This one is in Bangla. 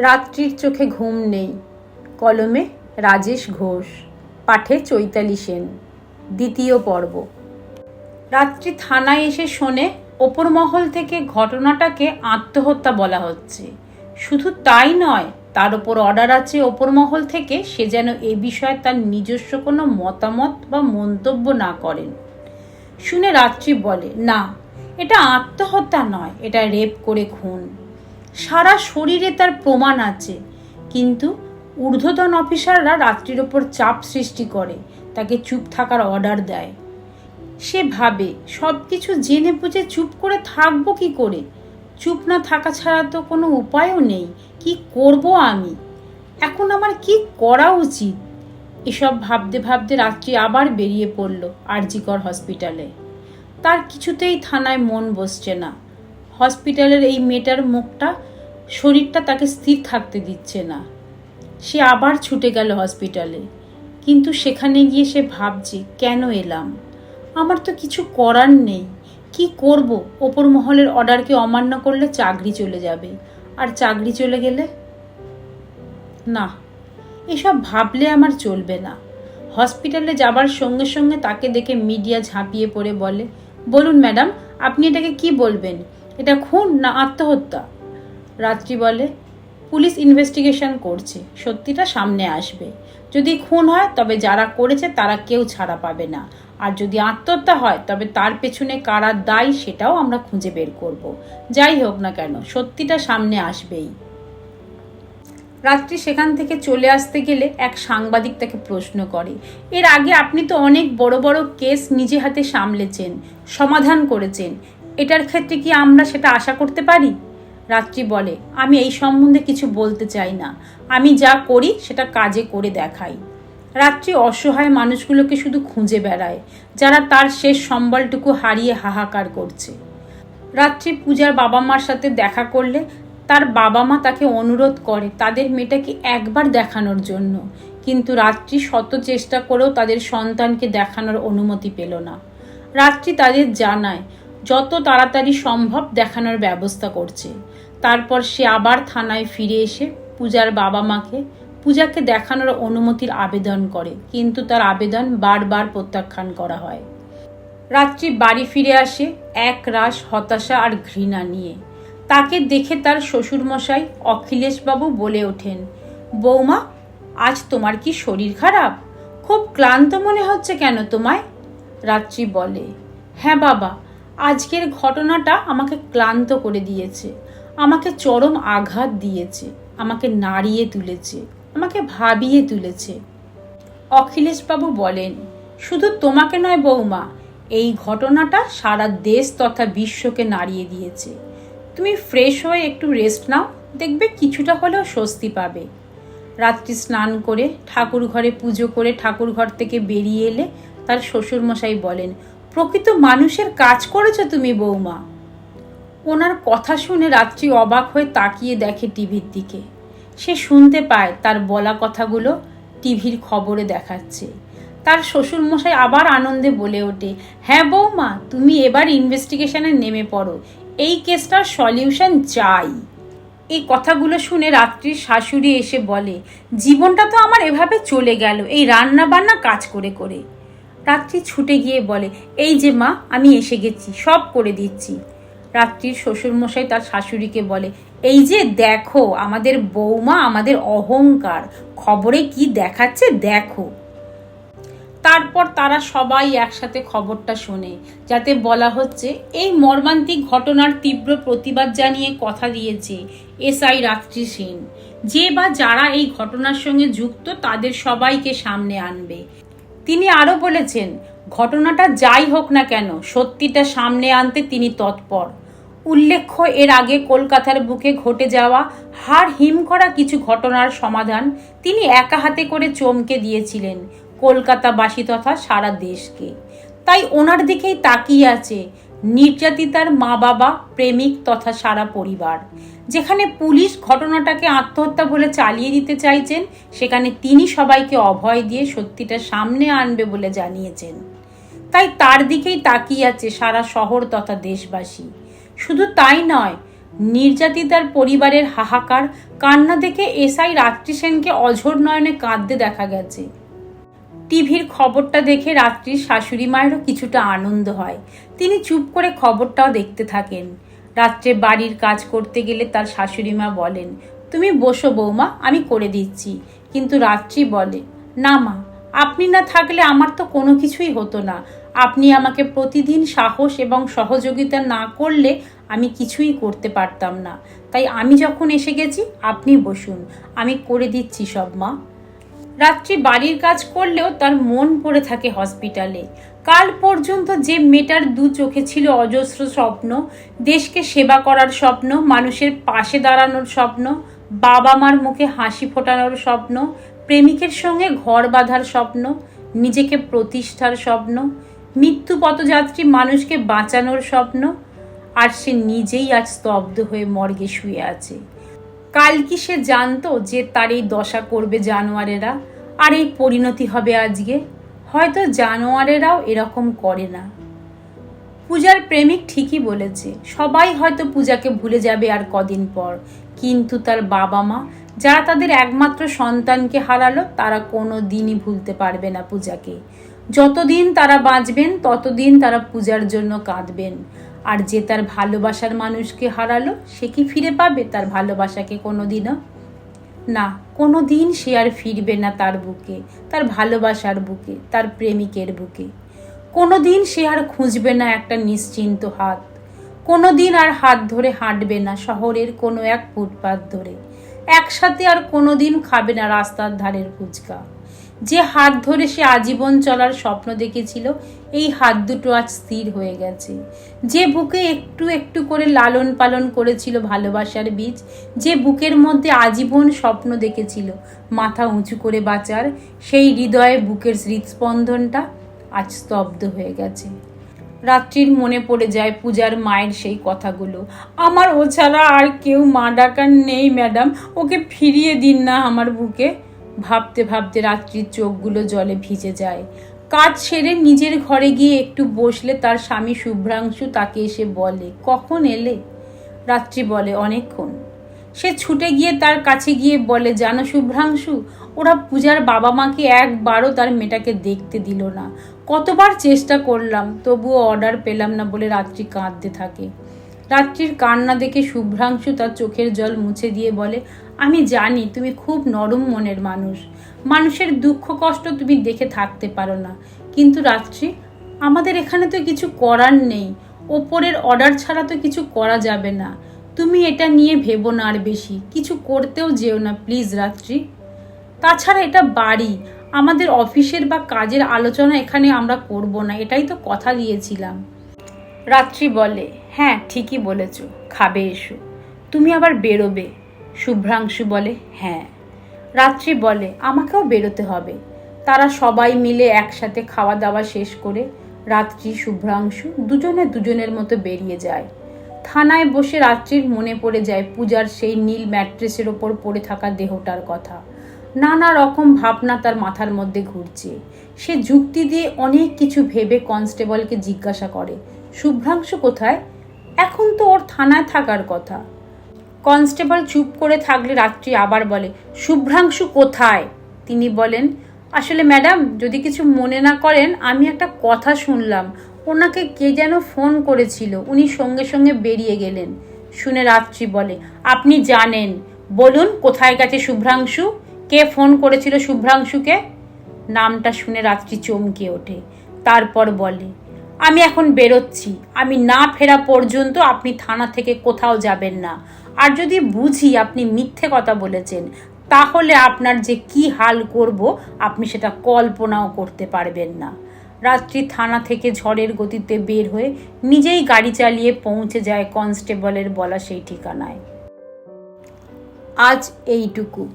রাত্রির চোখে ঘুম নেই। কলমে রাজেশ ঘোষ, পাঠে চৈতালি সেন। দ্বিতীয় পর্ব। রাত্রি থানায় এসে শোনে, ওপর মহল থেকে ঘটনাটাকে আত্মহত্যা বলা হচ্ছে। শুধু তাই নয়, তার ওপর অর্ডার আছে ওপর মহল থেকে সে যেন এ বিষয়ে তার নিজস্ব কোনো মতামত বা মন্তব্য না করেন। শুনে রাত্রি বলে, না, এটা আত্মহত্যা নয়, এটা রেপ করে খুন। সারা শরীরে তার প্রমাণ আছে। কিন্তু ঊর্ধ্বতন অফিসাররা রাত্রির ওপর চাপ সৃষ্টি করে, তাকে চুপ থাকার অর্ডার দেয়। সে ভাবে সব কিছু জেনে বুঝে চুপ করে থাকব কি করে? চুপ না থাকা ছাড়া তো কোনো উপায়ও নেই, কি করব আমি? এখন আমার কি করা উচিত? এসব ভাবতে ভাবতে রাত্রি আবার বেরিয়ে পড়ল আরজিকর হসপিটালে। তার কিছুতেই থানায় মন বসছে না। হসপিটালের এই মেয়েটার মুখটা শরীরটা তাকে স্থির থাকতে দিচ্ছে না। সে আবার ছুটে গেল হসপিটালে। কিন্তু সেখানে গিয়ে সে ভাবছে, কেন এলাম? আমার তো কিছু করার নেই। কি করব? ওপর মহলের অর্ডারকে অমান্য করলে চাকরি চলে যাবে। আর চাকরি চলে গেলে? না, এসব ভাবলে আমার চলবে না। হসপিটালে যাবার সঙ্গে সঙ্গে তাকে দেখে মিডিয়া ঝাঁপিয়ে পড়ে বলে, বলুন ম্যাডাম, আপনি এটাকে কি বলবেন? এটা খুন না আত্মহত্যা? রাত্রি বলে। পুলিশ ইনভেস্টিগেশন করছে। সত্যিটা সামনে আসবে। যদি খুন হয়, তবে যারা করেছে, তারা কেউ ছাড়া পাবে না। আর যদি আত্মহত্যা হয়, তবে তার পেছনে কারা দায়ী, সেটাও আমরা খুঁজে বের করব। যাই হোক না কেন, সত্যিটা সামনে আসবেই। রাত্রি সেখান থেকে চলে আসতে গেলে এক সাংবাদিক তাকে প্রশ্ন করে। এর আগে আপনি তো অনেক বড় বড় কেস নিজে হাতে সামলেছেন, সমাধান করেছেন। এটার ক্ষেত্রে কি আমরা সেটা আশা করতে পারি? রাত্রি বলে, আমি এই সম্বন্ধে কিছু বলতে চাই না। আমি যা করি, সেটা কাজে করে দেখাই। রাত্রি অসহায় মানুষগুলোকে শুধু খুঁজে বেড়ায়, যারা তার শেষ সম্বলটুকু হারিয়ে হাহাকার করছে। রাত্রি পূজার বাবা মার সাথে দেখা করলে তার বাবা মা তাকে অনুরোধ করে, তাদের মেয়েটাকে একবার দেখানোর জন্য। কিন্তু রাত্রি শত চেষ্টা করেও তাদের সন্তানকে দেখানোর অনুমতি পেল না। রাত্রি তাদের জানায়, যত তাড়াতাড়ি সম্ভব দেখানোর ব্যবস্থা করছে। তারপর সে আবার থানায় ফিরে এসে পূজার বাবা মাকে, পূজাকে দেখানোর অনুমতির আবেদন করে, কিন্তু তার আবেদন বারবার প্রত্যাখ্যান করা হয়। রাত্রি বাড়ি ফিরে আসে এক রাস হতাশা আর ঘৃণা নিয়ে। তাকে দেখে তার শ্বশুরমশাই অখিলেশবাবু বলে ওঠেন, বৌমা, আজ তোমার কি শরীর খারাপ? খুব ক্লান্ত মনে হচ্ছে কেন তোমায়? রাত্রি বলে হ্যাঁ বাবা, আজকের ঘটনাটা আমাকে ক্লান্ত করে দিয়েছে। আমাকে চরম আঘাত দিয়েছে, আমাকে নাড়িয়ে তুলেছে, আমাকে ভাবিয়ে তুলেছে। অখিলেশবাবু বলেন, শুধু তোমাকে নয় বৌমা, এই ঘটনাটা সারা দেশ তথা বিশ্বকে নাড়িয়ে দিয়েছে। তুমি ফ্রেশ হয়ে একটু রেস্ট নাও, দেখবে কিছুটা হলেও স্বস্তি পাবে। রাত্রি স্নান করে ঠাকুর ঘরে পুজো করে ঠাকুর ঘর থেকে বেরিয়ে এলে তার শ্বশুরমশাই বলেন, প্রকৃত মানুষের কাজ করেছ তুমি বৌমা। ওনার কথা শুনে রাত্রি অবাক হয়ে তাকিয়ে দেখে টিভির দিকে। সে শুনতে পায় তার বলা কথাগুলো টিভির খবরে দেখাচ্ছে। তার শ্বশুরমশাই আবার আনন্দে বলে ওঠে হ্যাঁ বৌমা, তুমি এবার ইনভেস্টিগেশনে নেমে পড়ো। এই কেসটার সলিউশন চাই। এই কথাগুলো শুনে রাত্রির শাশুড়ি এসে বলে, জীবনটা তো আমার এভাবে চলে গেল, এই রান্না বান্না কাজ করে করে। রাত্রি ছুটে গিয়ে বলে, এই যে মা, আমি এসে গেছি, সব করে দিচ্ছি। রাত্রির শ্বশুরমশাই তার শাশুড়িকে বলে, এই যে দেখো, আমাদের বৌমা আমাদের অহংকার। খবরে কি দেখাচ্ছে দেখো। তারপর তারা সবাই একসাথে খবরটা শোনে, যাতে বলা হচ্ছে, এই মর্মান্তিক ঘটনার তীব্র প্রতিবাদ জানিয়ে কথা দিয়েছে এসআই রাত্রি সেন। যে বা যারা এই ঘটনার সঙ্গে যুক্ত, তাদের সবাইকে সামনে আনবে। তিনি আরও বলেছেন, ঘটনাটা যাই হোক না কেন, সত্যিটা সামনে আনতে তিনি তৎপর। উল্লেখ্য, এর আগে কলকাতার বুকে ঘটে যাওয়া হার হিম করা কিছু ঘটনার সমাধান তিনি একা হাতে করে চমকে দিয়েছিলেন কলকাতাবাসী তথা সারা দেশকে। তাই ওনার দিকেই তাকিয়ে আছে নির্যাতিতার মা বাবা প্রেমিক তথা সারা পরিবার। যেখানে পুলিশ ঘটনাটাকে আত্মহত্যা বলে চালিয়ে দিতে চাইছেন, সেখানে তিনি সবাইকে অভয় দিয়ে সত্যিটা সামনে আনবে বলে জানিয়েছেন। তাই তার দিকেই তাকিয়ে আছে সারা শহর তথা দেশবাসী। শুধু তাই নয়, নির্যাতিতার পরিবারের হাহাকার কান্না দেখে এসআই রাত্রি সেনকে অঝোর নয়নে কাঁদতে দেখা গেছে। টিভির খবরটা দেখে রাত্রির শাশুড়ি মায়েরও কিছুটা আনন্দ হয়। তিনি চুপ করে খবরটাও দেখতে থাকেন। রাত্রে বাড়ির কাজ করতে গেলে তার শাশুড়ি মা বলেন, তুমি বসো বৌমা, আমি করে দিচ্ছি। কিন্তু রাত্রি বলে, না মা, আপনি না থাকলে আমার তো কোনো কিছুই হতো না। আপনি আমাকে প্রতিদিন সাহস এবং সহযোগিতা না করলে আমি কিছুই করতে পারতাম না। তাই আমি যখন এসে গেছি, আপনি বসুন। আমি করে দিচ্ছি সব, মা। রাত্রি বাড়ির কাজ করলেও তার মন পড়ে থাকে হসপিটালে। কাল পর্যন্ত যে মেয়েটার দু চোখে ছিল অজস্র স্বপ্ন, দেশকে সেবা করার স্বপ্ন, মানুষের পাশে দাঁড়ানোর স্বপ্ন বাবা মার মুখে হাসি ফোটানোর স্বপ্ন, প্রেমিকের সঙ্গে ঘর বাঁধার স্বপ্ন, নিজেকে প্রতিষ্ঠার স্বপ্ন মৃত্যু পথযাত্রী মানুষকে বাঁচানোর স্বপ্ন, আর সে নিজেই আজ স্তব্ধ হয়ে মর্গে শুয়ে আছে। কাল কি সে জানতো যে তার এই দশা করবে জানোয়ারেরা? আর এই পরিণতি হবে আজকে? হয়তো জানোয়ারেরাও এরকম করে না। পূজার প্রেমিক ঠিকই বলেছে, সবাই হয়তো পূজাকে ভুলে যাবে আর কদিন পর। কিন্তু তার বাবা মা যারা তাদের একমাত্র সন্তানকে হারালো, তারা কোনো দিনই ভুলতে পারবে না পূজাকে। যতদিন তারা বাঁচবেন, ততদিন তারা পূজার জন্য কাঁদবেন। আর যে তার ভালোবাসার মানুষকে হারালো, সে কি ফিরে পাবে তার ভালোবাসাকে কোনোদিনও? না কোনো দিন সে আর ফিরবে না তার বুকে, তার ভালোবাসার বুকে, তার প্রেমিকের বুকে। কোনো দিন সে আর খুঁজবে না একটা নিশ্চিন্ত হাত। কোনো দিন আর হাত ধরে হাঁটবে না শহরের কোনো এক ফুটপাত ধরে। একসাথে আর কোনো দিন খাবে না রাস্তার ধারের ফুচকা। যে হাত ধরে সে আজীবন চলার স্বপ্ন দেখেছিল, এই হাত দুটো আজ স্থির হয়ে গেছে। যে বুকে একটু একটু করে লালন পালন করেছিল ভালোবাসার বীজ, যে বুকের মধ্যে আজীবন স্বপ্ন দেখেছিল মাথা উঁচু করে বাঁচার, সেই হৃদয়ে বুকের হৃদস্পন্দনটা আজ স্তব্ধ হয়ে গেছে। রাত্রির মনে পড়ে যায় পূজার মায়ের সেই কথাগুলো। আমার ও ছাড়া আর কেউ মা ডাকার নেই, ম্যাডাম। ওকে ফিরিয়ে দিন না আমার বুকে। ভাবতে ভাবতে রাত্রির চোখগুলো জলে ভিজে যায়। কাজ সেরে নিজের ঘরে গিয়ে একটু বসলে তার স্বামী শুভ্রাংশু তাকে এসে বলে, কখন এলে? রাত্রি বলে, অনেকক্ষণ। সে ছুটে গিয়ে তার কাছে গিয়ে বলে, জানো শুভ্রাংশু, ওরা পূজার বাবা মাকে একবারও তার মেয়েটাকে দেখতে দিল না। কতবার চেষ্টা করলাম, তবুও অর্ডার পেলাম না বলে রাত্রি কাঁদতে থাকে। রাত্রির কান্না দেখে শুভ্রাংশু তার চোখের জল মুছে দিয়ে বলে, আমি জানি তুমি খুব নরম মনের মানুষ। মানুষের দুঃখ কষ্ট তুমি দেখে থাকতে পারো না। কিন্তু রাত্রি, আমাদের এখানে তো কিছু করার নেই। ওপরের অর্ডার ছাড়া তো কিছু করা যাবে না। তুমি এটা নিয়ে ভেবো না আর বেশি। কিছু করতেও যেও না, প্লিজ রাত্রি। তাছাড়া এটা বাড়ি। আমাদের অফিসের বা কাজের আলোচনা এখানে আমরা করব না। এটাই তো কথা দিয়েছিলাম। রাত্রি বলে হ্যাঁ ঠিকই বলেছ, খাবে এসো। তুমি আবার বেরোবে, শুভ্রাংশু বলে হ্যাঁ। রাত্রি বলে, আমাকেও বেরোতে হবে। তারা সবাই মিলে একসাথে খাওয়া দাওয়া শেষ করে রাত্রি শুভ্রাংশু দুজনে দুজনের মতো বেরিয়ে যায়। থানায় বসে রাত্রির মনে পড়ে যায় পূজার সেই নীল ম্যাট্রেসের ওপর পড়ে থাকা দেহটার কথা। নানা রকম ভাবনা তার মাথার মধ্যে ঘুরছে। সে যুক্তি দিয়ে অনেক কিছু ভেবে কনস্টেবলকে জিজ্ঞাসা করে, শুভ্রাংশু কোথায়? এখন তো ওর থানায় থাকার কথা। কনস্টেবল চুপ করে থাকলে রাত্রি আবার বলে, শুভ্রাংশু কোথায়? তিনি বলেন, আসলে ম্যাডাম, যদি কিছু মনে না করেন, আমি একটা কথা শুনলাম। ওনাকে কে যেন ফোন করেছিল, উনি সঙ্গে সঙ্গে বেরিয়ে গেলেন। শুনে রাত্রি বলে, আপনি জানেন। বলুন, কোথায় গেছে শুভ্রাংশু? কে ফোন করেছিল শুভ্রাংশুকে? নামটা শুনে রাত্রি চমকে ওঠে। তারপর বলে আমি এখন বেরোচ্ছি। আমি না ফেরা পর্যন্ত আপনি থানা থেকে কোথাও যাবেন না। আর যদি বুঝি আপনি মিথ্যে কথা বলেছেন, তাহলে আপনার যে কি হাল করব আপনি সেটা কল্পনাও করতে পারবেন না। রাত্রি থানা থেকে ঝড়ের গতিতে বের হয়ে নিজেই গাড়ি চালিয়ে পৌঁছে যায় কনস্টেবলের বলা সেই ঠিকানায়। আজ এইটুকু।